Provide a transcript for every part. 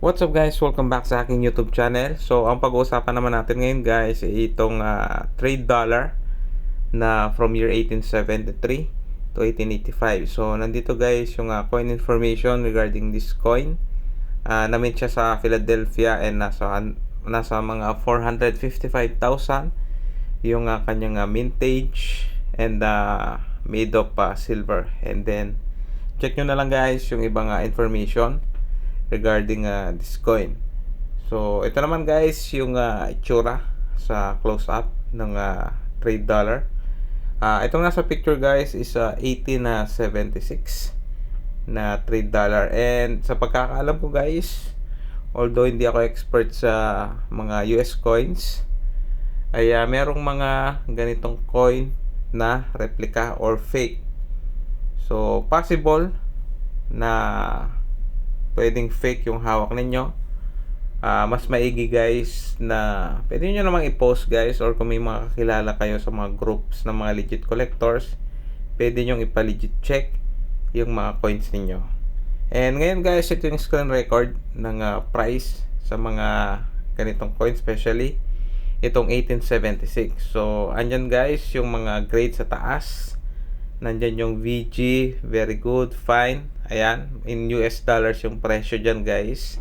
What's up guys? Welcome back sa aking YouTube channel. So, ang pag-uusapan naman natin ngayon guys ay itong ah, trade dollar na from year 1873 to 1885. So, nandito guys yung ah, coin information regarding this coin. Uh, na-mint siya sa Philadelphia and nasa nasa mga 455,000 yung ah, kanyang ah, mintage and uh, made of ah, silver. And then check nyo na lang guys yung ibang ah, information regarding uh, this coin. So, ito naman guys yung uh, itsura sa close-up ng uh, trade dollar. Uh, itong nasa picture guys is uh, 1876 na trade dollar. And sa pagkakaalam ko guys, although hindi ako expert sa mga US coins, ay uh, merong mga ganitong coin na replica or fake. So, possible na pwedeng fake yung hawak ninyo. Uh, mas maigi guys na pwede nyo namang i-post guys or kung may mga kakilala kayo sa mga groups ng mga legit collectors, pwede nyo ipa-legit check yung mga coins ninyo. And ngayon guys, ito yung screen record ng uh, price sa mga ganitong coins, especially itong 1876. So, andyan guys yung mga grade sa taas. Nandyan yung VG, very good, fine. Ayan, in US dollars yung presyo dyan guys.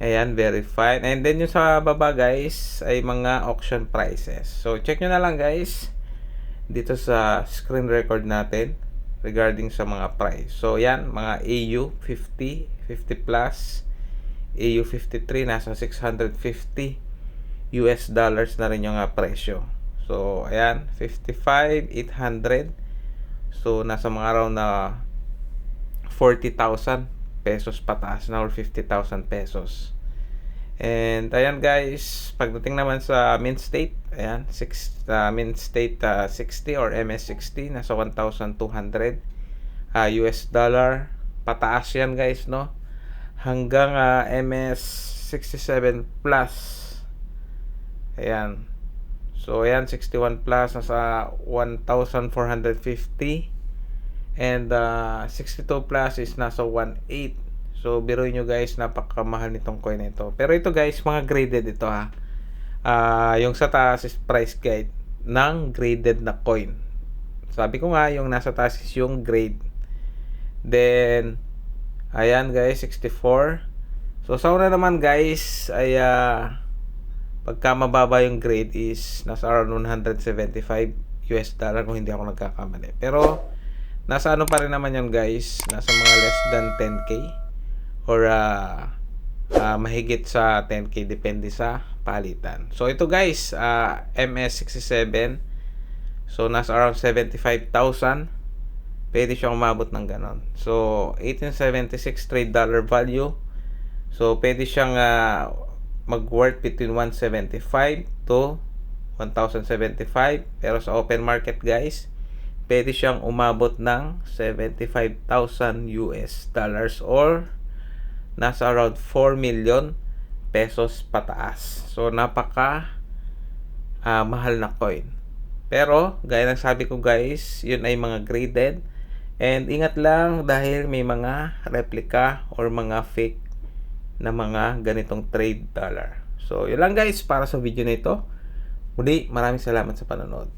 Ayan, very fine. And then yung sa baba guys ay mga auction prices. So check nyo na lang guys dito sa screen record natin regarding sa mga price. So yan, mga AU 50, 50 plus, AU 53 nasa 650 US dollars na rin yung uh, presyo. So ayan, 55, 800. So nasa mga around na 40,000 pesos pataas na or 50,000 pesos. And ayan guys, pagdating naman sa mint state, ayan, six, uh, mint state uh, 60 or MS60 nasa 1,200 uh, US dollar. Pataas yan guys, no? Hanggang uh, MS67 plus. Ayan. So ayan, 61 plus nasa 1,450 And uh, 62 plus is nasa 1.8. So, biro nyo guys, napakamahal nitong coin na ito. Pero ito guys, mga graded ito ha. Uh, yung sa taas is price guide ng graded na coin. Sabi ko nga, yung nasa taas is yung grade. Then, ayan guys, 64. So, sa una naman guys, ay uh, pagka mababa yung grade is nasa around 175 US dollar kung hindi ako nagkakamali. Pero, Nasa ano pa rin naman yan guys, nasa mga less than 10k or uh, uh, mahigit sa 10k depende sa palitan. So ito guys, uh, MS67 so nasa around 75,000 pwede siyang umabot ng ganon. So 1876 trade dollar value. So pwede siyang uh, mag-worth between 175 to 1075 pero sa open market guys pwede siyang umabot ng 75,000 US dollars or nasa around 4 million pesos pataas. So, napaka uh, mahal na coin. Pero, gaya ng sabi ko guys, yun ay mga graded. And ingat lang dahil may mga replica or mga fake na mga ganitong trade dollar. So, yun lang guys para sa video na ito. Muli, maraming salamat sa panonood.